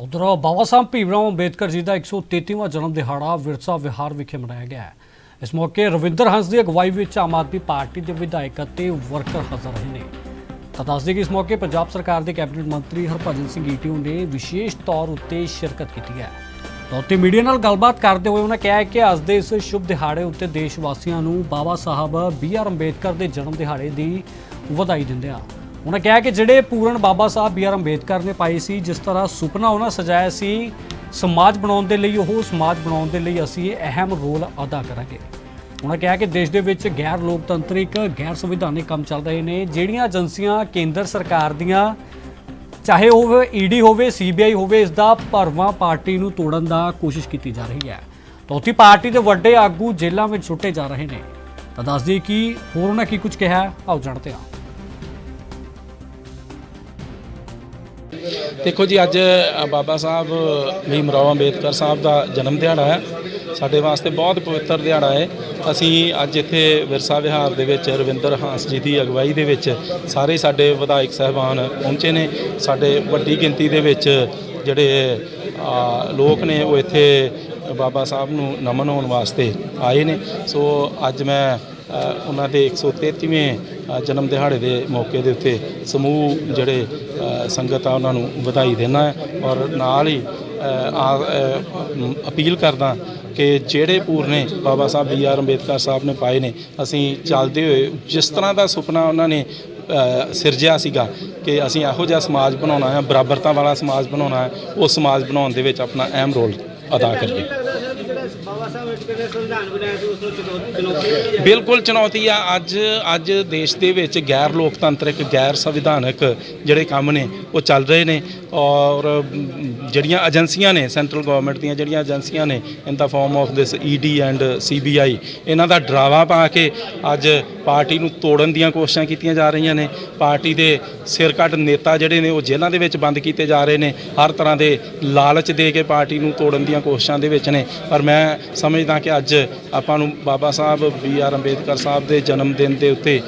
ਉਧਰ ਬਾਬਾ ਸਾਹਿਬ ਭੀਮਰਾਓ ਅੰਬੇਦਕਰ ਜੀ ਦਾ 133ਵਾਂ ਜਨਮ ਦਿਹਾੜਾ ਵਿਰਸਾ ਵਿਹਾਰ ਵਿਖੇ ਮਨਾਇਆ ਗਿਆ ਹੈ। ਇਸ ਮੌਕੇ ਰਵਿੰਦਰ ਹੰਸ ਦੀ ਅਗਵਾਈ ਵਿੱਚ ਆਮ ਆਦਮੀ ਪਾਰਟੀ ਦੇ ਵਿਧਾਇਕ ਅਤੇ ਵਰਕਰ ਹਾਜ਼ਰ ਰਹੇ ਨੇ। ਤਾਂ ਦੱਸਦੇ ਕਿ ਇਸ ਮੌਕੇ ਪੰਜਾਬ ਸਰਕਾਰ ਦੇ ਕੈਬਨਿਟ ਮੰਤਰੀ ਹਰਭਜਨ ਸਿੰਘ ਈਟੀਓ ਨੇ ਵਿਸ਼ੇਸ਼ ਤੌਰ ਉੱਤੇ ਸ਼ਿਰਕਤ ਕੀਤੀ ਹੈ। ਤਾਂ ਉੱਥੇ ਮੀਡੀਆ ਨਾਲ ਗੱਲਬਾਤ ਕਰਦੇ ਹੋਏ ਉਹਨਾਂ ਕਿਹਾ ਕਿ ਅੱਜ ਦੇ ਇਸ ਸ਼ੁਭ ਦਿਹਾੜੇ ਉੱਤੇ ਦੇਸ਼ ਵਾਸੀਆਂ ਨੂੰ ਬਾਬਾ ਸਾਹਿਬ ਬੀ ਆਰ ਅੰਬੇਦਕਰ ਦੇ ਜਨਮ ਦਿਹਾੜੇ ਦੀ ਵਧਾਈ ਦਿੰਦੇ ਆ। ਉਹਨਾਂ ਕਿਹਾ ਕਿ ਜਿਹੜੇ ਪੂਰਨ ਬਾਬਾ ਸਾਹਿਬ ਬੀ ਆਰ ਅੰਬੇਦਕਰ ਨੇ ਪਾਈ ਸੀ, ਜਿਸ ਤਰ੍ਹਾਂ ਸੁਪਨਾ ਉਹਨਾਂ ਸਜਾਇਆ ਸੀ, ਸਮਾਜ ਬਣਾਉਣ ਦੇ ਲਈ, ਉਹ ਸਮਾਜ ਬਣਾਉਣ ਦੇ ਲਈ ਅਸੀਂ ਇਹ ਅਹਿਮ ਰੋਲ ਅਦਾ ਕਰਾਂਗੇ। ਉਹਨਾਂ ਕਿਹਾ ਕਿ ਦੇਸ਼ ਦੇ ਵਿੱਚ ਗੈਰ ਲੋਕਤੰਤਰਿਕ, ਗੈਰ ਸੰਵਿਧਾਨਿਕ ਕੰਮ ਚੱਲ ਰਹੇ ਨੇ, ਜਿਹੜੀਆਂ ਏਜੰਸੀਆਂ ਕੇਂਦਰ ਸਰਕਾਰ ਦੀਆਂ, ਚਾਹੇ ਉਹ ਈਡੀ ਹੋਵੇ ਸੀਬੀਆਈ ਹੋਵੇ, ਇਸ ਦਾ ਭਰਵਾਂ ਪਾਰਟੀ ਨੂੰ ਤੋੜਨ ਦਾ ਕੋਸ਼ਿਸ਼ ਕੀਤੀ ਜਾ ਰਹੀ ਹੈ। ਤਾਂ ਉੱਥੇ ਪਾਰਟੀ ਦੇ ਵੱਡੇ ਆਗੂ ਜੇਲ੍ਹਾਂ ਵਿੱਚ ਸੁੱਟੇ ਜਾ ਰਹੇ ਨੇ। ਤਾਂ ਦੱਸਦੀ ਕਿ ਹੋਰ ਉਹਨਾਂ ਕੀ ਕੁਝ ਕਿਹਾ? ਆਓ ਜਾਣਦੇ ਹਾਂ। ਦੇਖੋ ਜੀ ਅੱਜ ਬਾਬਾ ਸਾਹਿਬ ਭੀਮ ਰਾਓ ਅੰਬੇਦਕਰ ਸਾਹਿਬ ਦਾ ਜਨਮ ਦਿਹਾੜਾ ਹੈ। ਸਾਡੇ ਵਾਸਤੇ ਬਹੁਤ ਪਵਿੱਤਰ ਦਿਹਾੜਾ ਹੈ। ਅਸੀਂ ਅੱਜ ਇੱਥੇ ਵਿਰਸਾ ਵਿਹਾਰ ਦੇ ਵਿੱਚ ਰਵਿੰਦਰ ਹਾਂਸ ਜੀ ਦੀ ਅਗਵਾਈ ਦੇ ਵਿੱਚ ਸਾਰੇ ਸਾਡੇ ਵਿਧਾਇਕ ਸਹਿਬਾਨ ਪਹੁੰਚੇ ਨੇ। ਸਾਡੇ ਵੱਡੀ ਗਿਣਤੀ ਦੇ ਵਿੱਚ ਜਿਹੜੇ ਲੋਕ ਨੇ ਉਹ ਇੱਥੇ ਬਾਬਾ ਸਾਹਿਬ ਨੂੰ ਨਮਨ ਹੋਣ ਵਾਸਤੇ ਆਏ ਨੇ। ਸੋ ਅੱਜ ਮੈਂ ਉਹਨਾਂ ਦੇ 133ਵੇਂ ਅ, ਜਨਮ ਦਿਹਾੜੇ ਦੇ ਮੌਕੇ ਦੇ ਉੱਤੇ ਸਮੂਹ ਜਿਹੜੇ ਸੰਗਤ ਆ ਉਹਨਾਂ ਨੂੰ ਵਧਾਈ ਦੇਣਾ ਹੈ ਔਰ ਨਾਲ ਹੀ ਆ ਅਪੀਲ ਕਰਦਾ ਕਿ ਜਿਹੜੇ ਪੂਰਨੇ ਬਾਬਾ ਸਾਹਿਬ ਬੀ ਆਰ ਅੰਬੇਦਕਰ ਸਾਹਿਬ ਨੇ ਪਾਏ ਨੇ, ਅਸੀਂ ਚੱਲਦੇ ਹੋਏ ਜਿਸ ਤਰ੍ਹਾਂ ਦਾ ਸੁਪਨਾ ਉਹਨਾਂ ਨੇ ਸਿਰਜਿਆ ਸੀਗਾ ਕਿ ਅਸੀਂ ਇਹੋ ਜਿਹਾ ਸਮਾਜ ਬਣਾਉਣਾ ਹੈ, ਬਰਾਬਰਤਾ ਵਾਲਾ ਸਮਾਜ ਬਣਾਉਣਾ ਹੈ ਉਹ ਸਮਾਜ ਬਣਾਉਣ ਦੇ ਵਿੱਚ ਆਪਣਾ ਅਹਿਮ ਰੋਲ ਅਦਾ ਕਰੀਏ। ਬਿਲਕੁਲ ਚੁਣੌਤੀ ਆ। ਅੱਜ ਅੱਜ ਦੇਸ਼ ਦੇ ਵਿੱਚ ਗੈਰ ਲੋਕਤੰਤਰਿਕ, ਗੈਰ ਸੰਵਿਧਾਨਕ ਜਿਹੜੇ ਕੰਮ ਨੇ, ਉਹ ਚੱਲ ਰਹੇ ਨੇ ਔਰ ਜਿਹੜੀਆਂ ਏਜੰਸੀਆਂ ਨੇ, ਸੈਂਟਰਲ ਗਵਰਨਮੈਂਟ ਦੀਆਂ ਜਿਹੜੀਆਂ ਏਜੰਸੀਆਂ ਨੇ, in the form of this ED and CBI ਇਹਨਾਂ ਦਾ ਡਰਾਵਾ ਪਾ ਕੇ ਅੱਜ ਪਾਰਟੀ ਨੂੰ ਤੋੜਨ ਦੀਆਂ ਕੋਸ਼ਿਸ਼ਾਂ ਕੀਤੀਆਂ ਜਾ ਰਹੀਆਂ ਨੇ। ਪਾਰਟੀ ਦੇ ਸਿਰਕੱਢ ਨੇਤਾ ਜਿਹੜੇ ਨੇ, ਉਹ ਜੇਲ੍ਹਾਂ ਦੇ ਵਿੱਚ ਬੰਦ ਕੀਤੇ ਜਾ ਰਹੇ ਨੇ। ਹਰ ਤਰ੍ਹਾਂ ਦੇ ਲਾਲਚ ਦੇ ਕੇ ਪਾਰਟੀ ਨੂੰ ਤੋੜਨ ਦੀਆਂ ਕੋਸ਼ਿਸ਼ਾਂ ਦੇ ਵਿੱਚ ਨੇ। ਪਰ ਮੈਂ ਸਮਝਦਾ ਕਿ ਅੱਜ ਆਪਾਂ ਨੂੰ ਬਾਬਾ ਸਾਹਿਬ ਬੀ ਆਰ ਅੰਬੇਦਕਰ ਸਾਹਿਬ ਦੇ ਜਨਮ ਦਿਨ ਦੇ ਉੱਤੇ